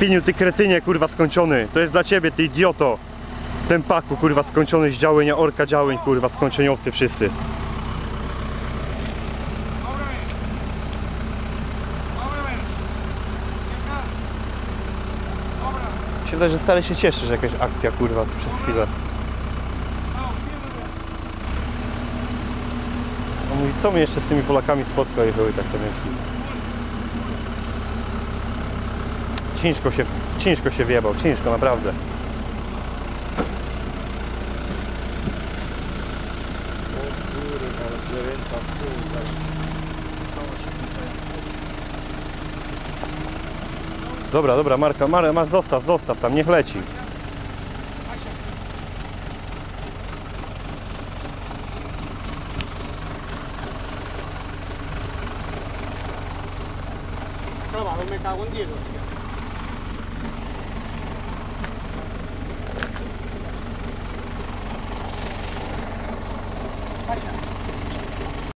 Piniu, ty kretynie, kurwa, skończony. To jest dla ciebie, ty idioto. Ten paku, kurwa, skończony z działynia, orka działyń, kurwa, skończeniowcy wszyscy. Się wydaje, że stary się cieszy, że jakaś akcja, kurwa, przez chwilę. Mówi, co mnie jeszcze z tymi Polakami spotka i chuj, tak sobie myśli. Ciężko się, ciężko się wjebał, ciężko, naprawdę. Dobra, dobra, Marka, Mar masz zostaw, zostaw tam, niech leci. ढाकड़ भागामध्ये टाकून गेलो अच्छा